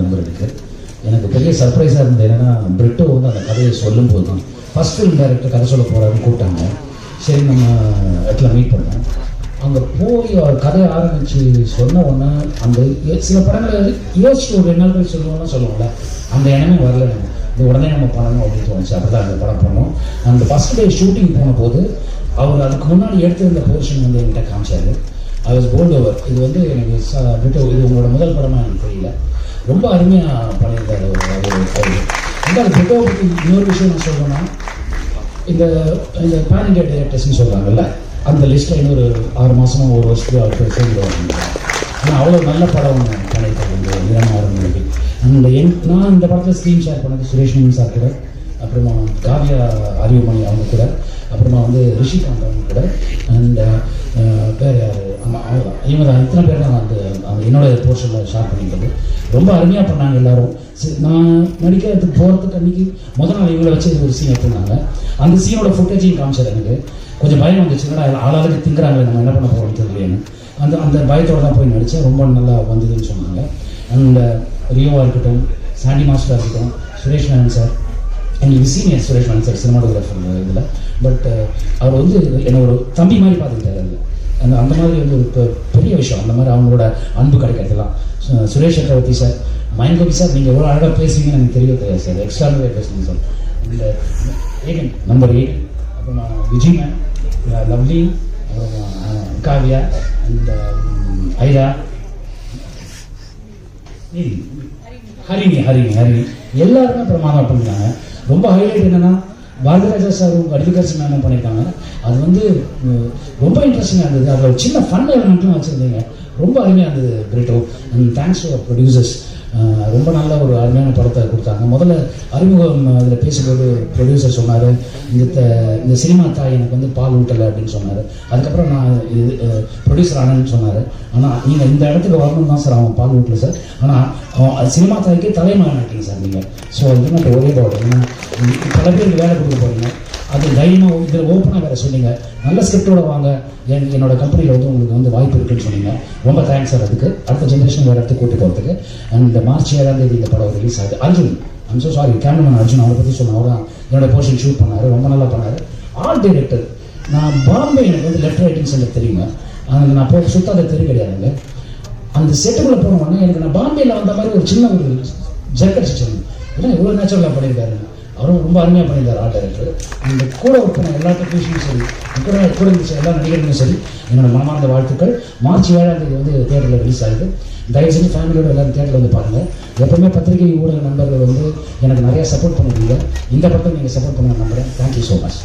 நம்பருக்கு எனக்கு பெரிய சர்ப்ரைஸாக இருந்தது. என்னன்னா பிரிட்டோ வந்து அந்த கதையை சொல்லும் போது தான் ஃபஸ்ட் ஃபிலிம் டைரக்டர் கதை சொல்ல போகிறாருன்னு கூப்பிட்டாங்க. சரி நம்ம இடத்துல மீட் பண்ணோம். அங்கே போய் அவர் கதையை ஆரம்பித்து சொன்ன உடனே அந்த சில படங்களை யோசிச்சு ஒரு ரெண்டு நாள் கழிச்சு சொல்லுவோம்னா சொல்லுவோம்ல அந்த இடமே வரல. இது உடனே நம்ம பண்ணணும் அப்படின்னு தோணுச்சு. அப்படி தான் அந்த படம் பண்ணோம். அந்த ஃபஸ்ட் டே ஷூட்டிங் போனபோது அவர் அதுக்கு முன்னாடி எடுத்திருந்த போர்ஷன் வந்து என்கிட்ட காமிச்சார். ஐ வாஸ் போல்ட் ஓவர் இது வந்து எனக்கு பிரிட்டோ இது உங்களோட முதல் படமாக எனக்கு தெரியல. ரொம்ப அருமையாக பண்ணியிருந்தாரு அவர். அவர் ரெண்டாவது பற்றி இன்னொரு விஷயம் நான் சொல்லணும்னா இந்த இந்த பேன் இண்டியா டைரக்டர்ஸ்னு சொல்கிறாங்கல்ல அந்த லிஸ்ட்டில் இன்னொரு ஆறு மாதமோ ஒரு வருஷத்துக்கு அவர் சேர்ந்து வருவாங்க ஆனால் அவ்வளோ நல்ல படம் பண்ணியிருக்காங்க இந்த நிறமாறும் மொழி அந்த என் நான் இந்த படத்தில் ஸ்க்ரீன் ஷேர் பண்ணது சுரேஷ் சார் கூட அப்புறமா காவியா அறிவுமணி அவங்க கூட அப்புறமா வந்து ரிஷிகாந்த் அவங்க கூட அண்ட் பேர் யார்? ஆமாம் இவங்க தான் இத்தனை பேர் தான் அந்த அந்த என்னோட போர்ஷனில் ஷேர் பண்ணிக்கிறது? ரொம்ப அருமையாக பண்ணாங்க எல்லாரும். சரி, நான் நடிக்கிறதுக்கு போகிறதுக்கு அன்றைக்கி முதல் நாள் இவங்களை வச்சு ஒரு சீன் எடுத்துருந்தாங்க. அந்த சீனோட ஃபுட்டேஜையும் காமிச்சார் எனக்கு. கொஞ்சம் பயம் வந்துச்சு. என்னடா ஆளாளுக்கு திங்குறாங்களே நம்ம என்ன பண்ண போகிறோம் தெரியலையேன்னு. அந்த அந்த பயத்தோட தான் போய் நடித்தேன் ரொம்ப நல்லா வந்ததுன்னு சொன்னாங்க. அண்ட் uh, ரியோவாக இருக்கட்டும் சாண்டி மாஸ்டராக இருக்கட்டும் சுரேஷ் மேனன் சார் எங்களுக்கு senior Suresh Menon sir cinematographer இதில். பட் அவர் வந்து என்னை ஒரு தம்பி மாதிரி பார்த்துக்கிட்டார் அதில். அந்த அந்த மாதிரி வந்து ஒரு பெரிய விஷயம். அந்த மாதிரி அவங்களோட அன்பு கிடைக்கிறதுலாம் சு- சுரேஷ் சக்கரவர்த்தி சார் மயங்கோபி சார். நீங்கள் எவ்வளோ அழகாக பேசுவீங்கன்னு எனக்கு தெரியவே தெரியாது சார். எக்ஸ்ட்ராவே பேசுங்க சார். இந்த ஏகன் நம்பர் எயிட் அப்புறமா விஜய் மேம் லவ்லி அப்புறமா காவியா அந்த ஐரா. ஹரிணி ஹரிணி ஹரிணி எல்லாருமே பிரமாதம் பண்ணிருக்காங்க ரொம்ப ஹைலைட் என்னன்னா பாரதிராஜா சார் வடிவிகர்ஸ் என்ன பண்ணியிருக்காங்க. அது வந்து ரொம்ப இன்ட்ரெஸ்டிங்காக இருந்தது. அதில் ஒரு சின்ன ஃபன் எலமெண்ட்லாம் வச்சுருந்தீங்க. ரொம்ப அருமையாக இருந்தது Britto. And thanks to producers ரொம்ப நல்ல ஒரு அருமையான படத்தை கொடுத்தாங்க. முதல்ல அறிமுகம் அதில் பேசும்போது ப்ரொடியூசர் சொன்னார் இந்த த- இந்த சினிமா தாய் எனக்கு வந்து பால் ஊட்டலை அப்படின்னு சொன்னார். அதுக்கப்புறம் நான் இது ப்ரொடியூசர் ஆனேன்னு சொன்னார். ஆனால் நீங்கள் இந்த இடத்துக்கு வரணும் தான் சார் அவன் பால் ஊட்டல சார். ஆனால் அவன் சினிமா தாய்க்கே தலைமகன் ஆகிட்டீங்க சார் நீங்கள் ஸோ அது நான் ஒரே படம் ஏன்னா பல பேருக்கு வேலை கொடுக்க போகிறீங்க அது தைரியமாக இதில் ஓப்பனாக வேறு சொன்னீங்க. நல்ல ஸ்கிரிப்டோட வாங்க. என் என்னோட கம்பெனியில் வந்து உங்களுக்கு வந்து வாய்ப்பு இருக்குன்னு சொன்னீங்க. ரொம்ப தேங்க்ஸ் சார் அதுக்கு. அடுத்த ஜென்ரேஷன் வேறு இடத்துக்கு கூட்டி போகிறதுக்கு அண்ட் மார்ச் ஏழாம் தேதி இந்த படம் ரிலீஸ் ஆகுது. Arjun I'm so sorry cameraman Arjun அவரை பற்றி சொன்ன அவர் தான் என்னோட போர்ஷன் ஷூட் பண்ணார். ரொம்ப நல்லா பண்ணார். ஆர்ட் டைரக்டர் நான் பாம்பே எனக்கு வந்து லெஃப்ட் ரைட்டிங் சென்டர் தெரியுங்க அந்த நான் போய் சுத்தாத தெரு கிடையாதுங்க அந்த செட்டுக்குள்ளே போன உடனே எனக்கு நான் பாம்பேயில் வந்த மாதிரி ஒரு சின்ன ஒரு ஜர்க் அடிச்சிச்சு ஏன்னா இவ்வளோ நேச்சுரலாக பண்ணியிருக்காரு? அவரும் ரொம்ப அருமையாக பண்ணியிருந்தார் ஆர்ட் டைரக்டர் அந்த கூட ஒர்க் பண்ண எல்லா டெக்னீஷியனும் சரி கூட கூட இருந்துச்சு எல்லா நடிகர்களும் சரி என்னோட மனமார்ந்த வாழ்த்துக்கள். மார்ச் ஏழாம் தேதி வந்து தேட்டரில் ரிலீஸ் ஆகுது. தயவு செஞ்சு ஃபேமிலியோட எல்லாரும் தேட்டரில் வந்து பாருங்கள் எப்பவுமே பத்திரிகை ஊடக நண்பர்கள் வந்து எனக்கு நிறைய சப்போர்ட் பண்ணுவீங்க. இந்த பக்கம் நீங்கள் சப்போர்ட் பண்ண நம்புறேன். Thank you so much